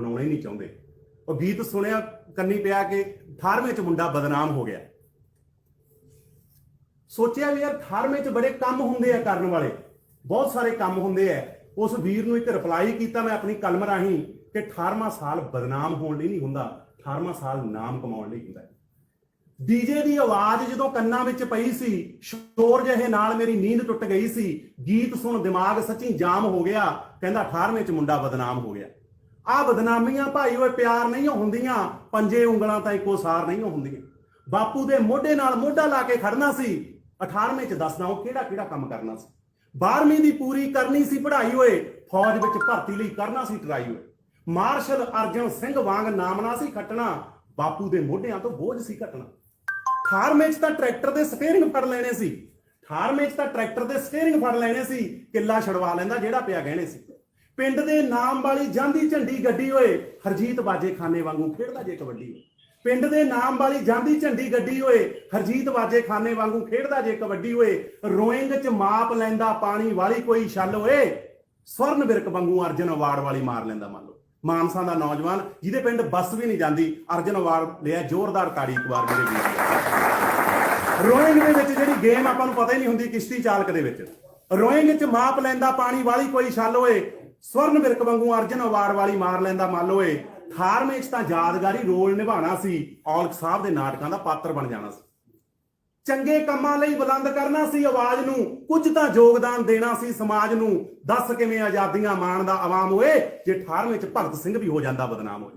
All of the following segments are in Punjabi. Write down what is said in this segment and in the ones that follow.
ਬਣਾਉਣਾ ਹੀ ਨਹੀਂ ਚਾਹੁੰਦੇ। ਉਹ ਗੀਤ ਸੁਣਿਆ ਕੰਨੀ ਪਿਆ ਕਿ 18ਵੇਂ ਚ ਮੁੰਡਾ ਬਦਨਾਮ ਹੋ ਗਿਆ। ਸੋਚਿਆ ਵੀ ਯਾਰ 18ਵੇਂ ਚ ਬੜੇ ਕੰਮ ਹੁੰਦੇ ਆ ਕਰਨ ਵਾਲੇ। ਬਹੁਤ ਸਾਰੇ ਕੰਮ ਹੁੰਦੇ ਆ। ਉਸ ਵੀਰ ਨੂੰ ਇੱਕ ਰਿਪਲਾਈ ਕੀਤਾ ਮੈਂ ਆਪਣੀ ਕਲਮ ਰਾਹੀਂ ਕਿ 18ਵਾਂ ਸਾਲ ਬਦਨਾਮ ਹੋਣ ਲਈ ਨਹੀਂ ਹੁੰਦਾ 18ਵਾਂ ਸਾਲ ਨਾਮ ਕਮਾਉਣ ਲਈ ਹੁੰਦਾ। ਹੈ ਡੀਜੇ ਦੀ ਆਵਾਜ਼ ਜਦੋਂ ਕੰਨਾਂ ਵਿੱਚ ਪਈ ਸੀ, ਸ਼ੋਰ ਜਿਹੇ ਨਾਲ ਮੇਰੀ ਨੀਂਦ ਟੁੱਟ ਗਈ ਸੀ। ਗੀਤ ਸੁਣ ਦਿਮਾਗ ਸੱਚੀ ਜਾਮ ਹੋ ਗਿਆ। ਕਹਿੰਦਾ 18ਵੇਂ ਚ ਮੁੰਡਾ ਬਦਨਾਮ ਹੋ ਗਿਆ। ਆ ਬਦਨਾਮੀਆਂ ਭਾਈ ਓਏ ਪਿਆਰ ਨਹੀਂ ਹੁੰਦੀਆਂ, ਪੰਜੇ ਉਂਗਲਾਂ ਤਾਂ ਇੱਕੋ ਸਾਰ ਨਹੀਂ ਹੁੰਦੀਆਂ। ਬਾਪੂ ਦੇ ਮੋਢੇ ਨਾਲ ਮੋਢਾ ਲਾ ਕੇ ਖੜਨਾ ਸੀ 18ਵੇਂ ਚ ਦੱਸਦਾ ਉਹ ਕਿਹੜਾ ਕਿਹੜਾ ਕੰਮ ਕਰਨਾ ਸੀ। 12ਵੀਂ ਦੀ ਪੂਰੀ ਕਰਨੀ ਸੀ ਪੜ੍ਹਾਈ ਓਏ, ਫੌਜ ਵਿੱਚ ਭਰਤੀ ਲਈ ਕਰਨਾ ਸੀ ਟਰਾਈ ਓਏ। ਮਾਰਸ਼ਲ ਅਰਜਨ ਸਿੰਘ ਵਾਂਗ ਨਾਮਨਾ ਸੀ ਖੱਟਣਾ, ਬਾਪੂ ਦੇ ਮੋਢਿਆਂ ਤੋਂ ਬੋਝ ਸੀ ਘਟਣਾ। 18ਵੇਂ ਚ ਤਾਂ ਟਰੈਕਟਰ ਦੇ ਸਟੀਅਰਿੰਗ ਫੜ ਲੈਣੇ ਸੀ। 18ਵੇਂ ਚ ਤਾਂ ਟਰੈਕਟਰ ਦੇ ਸਟੀਅਰਿੰਗ ਫੜ ਲੈਣੇ ਸੀ, ਕਿੱਲਾ ਛੜਵਾ ਲੈਂਦਾ ਜਿਹੜਾ ਪਿਆ ਗਹਿਣੇ ਸੀ। ਪਿੰਡ ਦੇ ਨਾਮ ਵਾਲੀ ਜਾਂਦੀ ਝੰਡੀ ਗੱਡੀ ਹੋਏ ਹਰਜੀਤ ਬਾਜੇ ਖਾਨੇ ਵਾਂਗੂ ਖੇਡਦਾ ਜੇ ਕਬੱਡੀ। ਓਏ ਪਿੰਡ ਦੇ ਨਾਮ ਵਾਲੀ ਜਾਂਦੀ ਝੰਡੀ ਗੱਡੀ ਹੋਏ ਹਰਜੀਤ ਬਾਜੇ ਖਾਨੇ ਵਾਂਗੂ ਖੇਡਦਾ ਜੇ ਕਬੱਡੀ ਹੋਏ ਰੋਇੰਗ ਚ ਮਾਪ ਲੈਂਦਾ ਪਾਣੀ ਵਾਲੀ ਕੋਈ ਛੱਲ ਹੋਏ ਸਵਰਨ ਬਿਰਕ ਵਾਂਗੂ ਅਰਜਨ ਅਵਾਰਡ ਵਾਲੀ ਮਾਰ ਲੈਂਦਾ ਮੰਨ ਲਓ। ਮਾਨਸਾ ਦਾ ਨੌਜਵਾਨ, ਜਿਹਦੇ ਪਿੰਡ ਬੱਸ ਵੀ ਨਹੀਂ ਜਾਂਦੀ, ਅਰਜਨ ਅਵਾਰਡ ਲਿਆ ਜ਼ੋਰਦਾਰ ਤਾੜੀ ਇੱਕ ਵਾਰ ਮੇਰੇ ਵੀਰ ਰੋਇੰਗ ਦੇ ਵਿੱਚ ਜਿਹੜੀ ਗੇਮ ਆਪਾਂ ਨੂੰ ਪਤਾ ਹੀ ਨਹੀਂ ਹੁੰਦੀ ਕਿਸ਼ਤੀ ਚਾਲਕ ਦੇ ਵਿੱਚ। ਰੋਇੰਗ 'ਚ ਮਾਪ ਲੈਂਦਾ ਪਾਣੀ ਵਾਲੀ ਕੋਈ ਛੱਲ ਹੋਏ ਸਵਰਨ ਬਿਰਕ ਵਾਂਗੂ ਅਰਜਨ ਅਵਾਰਡ ਵਾਲੀ ਮਾਰ ਲੈਂਦਾ ਮੰਨ ਓਏ 18ਵੇਂ 'ਚ ਤਾਂ ਯਾਦਗਾਰੀ ਰੋਲ ਨਿਭਾਉਣਾ ਸੀ। ਔਲਖ ਸਾਹਿਬ ਦੇ ਨਾਟਕਾਂ ਦਾ ਪਾਤਰ ਬਣ ਜਾਣਾ ਸੀ। ਚੰਗੇ ਕੰਮਾਂ ਲਈ ਬੁਲੰਦ ਕਰਨਾ ਸੀ ਆਵਾਜ਼ ਨੂੰ। ਕੁਝ ਤਾਂ ਯੋਗਦਾਨ ਦੇਣਾ ਸੀ ਸਮਾਜ ਨੂੰ। ਦੱਸ ਕਿਵੇਂ ਆਜ਼ਾਦੀਆਂ ਮਾਣ ਦਾ ਆਵਾਮ ਹੋਏ, ਜੇ 18ਵੇਂ 'ਚ ਭਗਤ ਸਿੰਘ ਵੀ ਹੋ ਜਾਂਦਾ ਬਦਨਾਮ ਹੋਏ।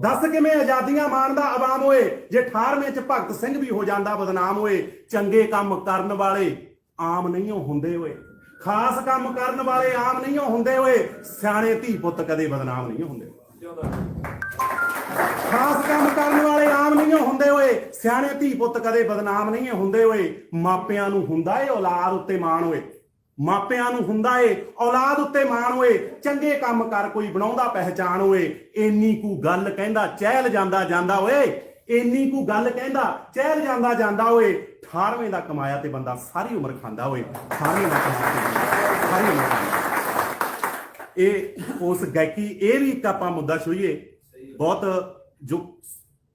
ਦੱਸ ਕਿਵੇਂ ਆਜ਼ਾਦੀਆਂ ਮਾਣ ਦਾ ਆਵਾਮ ਹੋਏ, ਜੇ 18ਵੇਂ 'ਚ ਭਗਤ ਸਿੰਘ ਵੀ ਹੋ ਜਾਂਦਾ ਬਦਨਾਮ ਹੋਏ। ਚੰਗੇ ਕੰਮ ਕਰਨ ਵਾਲੇ ਆਮ ਨਹੀਂ ਹੁੰਦੇ ਹੋਏ। ਖਾਸ ਕੰਮ ਕਰਨ ਵਾਲੇ ਆਮ ਨਹੀਂ ਹੁੰਦੇ ਓਏ। ਸਿਆਣੇ ਧੀ ਪੁੱਤ ਕਦੇ ਬਦਨਾਮ ਨਹੀਂ ਹੁੰਦੇ। ਖਾਸ ਕੰਮ ਕਰਨ ਵਾਲੇ ਆਮ ਨਹੀਂ ਹੁੰਦੇ ਓਏ। ਸਿਆਣੇ ਧੀ ਪੁੱਤ ਕਦੇ ਬਦਨਾਮ ਨਹੀਂ ਹੁੰਦੇ ਓਏ। ਮਾਪਿਆਂ ਨੂੰ ਹੁੰਦਾ ਏ ਔਲਾਦ ਉੱਤੇ ਮਾਣ ਓਏ। ਮਾਪਿਆਂ ਨੂੰ ਹੁੰਦਾ ਏ ਔਲਾਦ ਉੱਤੇ ਮਾਣ ਓਏ। ਚੰਗੇ ਕੰਮ ਕਰ ਕੋਈ ਬਣਾਉਂਦਾ ਪਹਿਚਾਣ ਓਏ। ਇੰਨੀ ਕੁ ਗੱਲ ਕਹਿੰਦਾ, ਚਹਿਲ ਜਾਂਦਾ ਜਾਂਦਾ ਓਏ। ਇੰਨੀ ਕੁ ਗੱਲ ਕਹਿੰਦਾ, ਚਹਿਲ ਜਾਂਦਾ ਜਾਂਦਾ ਓਏ 18ਵੇਂ ਦਾ ਕਮਾਇਆ ਤੇ ਬੰਦਾ ਸਾਰੀ ਉਮਰ ਖਾਂਦਾ ਓਏ 18ਵੇਂ ਦਾ ਕਮਾਇਆ ਸਾਰੀ ਉਮਰ ਖਾਂਦਾ। ਇਹ ਉਸ ਗਾਇਕੀ, ਇਹ ਵੀ ਇੱਕ ਆਪਾਂ ਮੁੱਦਾ ਛੋਈਏ ਬਹੁਤ ਜੋ,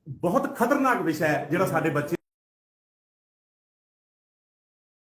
ਬਹੁਤ ਖਤਰਨਾਕ ਵਿਸ਼ਾ ਹੈ ਜਿਹੜਾ ਸਾਡੇ ਬੱਚੇ